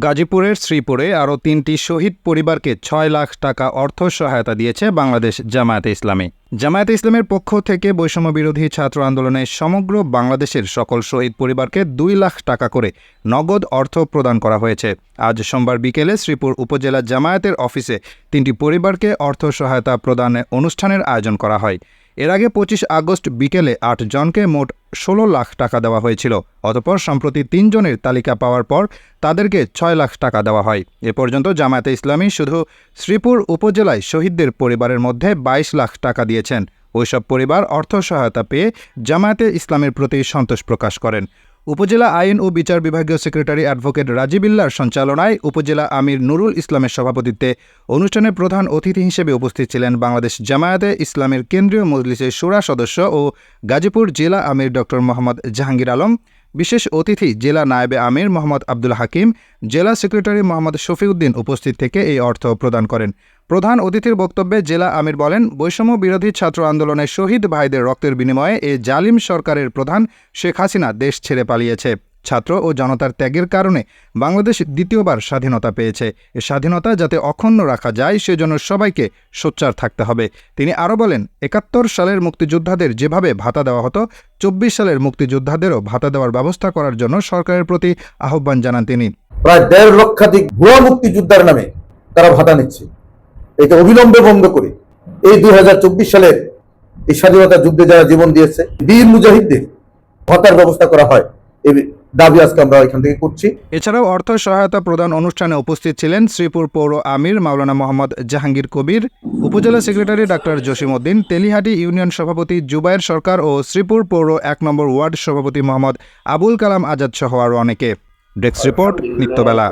গাজীপুরের শ্রীপুরে আরও তিনটি শহীদ পরিবারকে ছয় লাখ টাকা অর্থ সহায়তা দিয়েছে বাংলাদেশ জামায়াতে ইসলামী। জামায়াতে ইসলামের পক্ষ থেকে বৈষম্য বিরোধী ছাত্র আন্দোলনে সমগ্র বাংলাদেশের সকল শহীদ পরিবারকে দুই লাখ টাকা করে নগদ অর্থ প্রদান করা হয়েছে। আজ সোমবার বিকেলে শ্রীপুর উপজেলা জামায়াতের অফিসে তিনটি পরিবারকে অর্থ সহায়তা প্রদানে অনুষ্ঠানের আয়োজন করা হয়। এর আগে পঁচিশ আগস্ট বিকেলে আট জনকে মোট ষোলো লাখ টাকা দেওয়া হয়েছিল। অতপর সম্প্রতি তিনজনের তালিকা পাওয়ার পর তাদেরকে ছয় লাখ টাকা দেওয়া হয়। এ পর্যন্ত জামায়াতে ইসলামী শুধু শ্রীপুর উপজেলায় শহীদদের পরিবারের মধ্যে বাইশ লাখ টাকা দিয়েছেন। ওইসব পরিবার অর্থ সহায়তা পেয়ে জামায়াতে ইসলামের প্রতি সন্তোষ প্রকাশ করেন। উপজেলা আইন ও বিচার বিভাগীয় সেক্রেটারি অ্যাডভোকেট রাজিবিল্লার সঞ্চালনায় উপজেলা আমির নুরুল ইসলামের সভাপতিত্বে অনুষ্ঠানে প্রধান অতিথি হিসেবে উপস্থিত ছিলেন বাংলাদেশ জামায়াতে ইসলামের কেন্দ্রীয় মজলিসের সুরা সদস্য ও গাজীপুর জেলা আমির ড. মোহাম্মদ জাহাঙ্গীর আলম, বিশেষ অতিথি জেলা নায়েবে আমির মোহাম্মদ আব্দুল হাকিম, জেলা সেক্রেটারি মোহাম্মদ শফিউদ্দিন উপস্থিত থেকে এই অর্থ প্রদান করেন। প্রধান অতিথির বক্তব্যে জেলা আমির বলেন, বৈষম্য বিরোধী ছাত্র আন্দোলনে শহীদ ভাইদের রক্তের বিনিময়ে এ জালিম সরকারের প্রধান শেখ হাসিনা দেশ ছেড়ে পালিয়েছে। ছাত্র ও জনতার ত্যাগের কারণে বাংলাদেশ দ্বিতীয়বার স্বাধীনতা পেয়েছে। এ স্বাধীনতা যাতে অক্ষুণ্ণ রাখা যায়, সেজন্য সবাইকে সোচ্চার থাকতে হবে। তিনি আরও বলেন, একাত্তর সালের মুক্তিযোদ্ধাদের যেভাবে ভাতা দেওয়া হতো, চব্বিশ সালের মুক্তিযোদ্ধাদেরও ভাতা দেওয়ার ব্যবস্থা করার জন্য সরকারের প্রতি আহ্বান জানান তিনি। প্রায় দেড় লক্ষাধিক ভুয়া মুক্তিযোদ্ধার নামে তারা ভাতা নিচ্ছে। এটা অবিলম্বে বন্ধ করে। এই দুই সালের এই স্বাধীনতা যুদ্ধে যারা জীবন দিয়েছে, বীর মুজাহিদদের ভাতার ব্যবস্থা করা হয়। এই দাবি আজকে আমরা এখান থেকে করছি। এছাড়াও অর্থ সহায়তা প্রদান অনুষ্ঠানে উপস্থিত ছিলেন শ্রীপুর পৌর আমির মাওলানা মোহাম্মদ জাহাঙ্গীর কবির, উপজেলা সেক্রেটারি ডাক্তার জসিম উদ্দিন তেলিহাটি ইউনিয়ন সভাপতি জুবায়ের সরকার ও শ্রীপুর পৌর এক নম্বর ওয়ার্ড সভাপতি মোহাম্মদ আবুল কালাম আজাদ সহ আরও অনেকে। Desk report, Nityabela.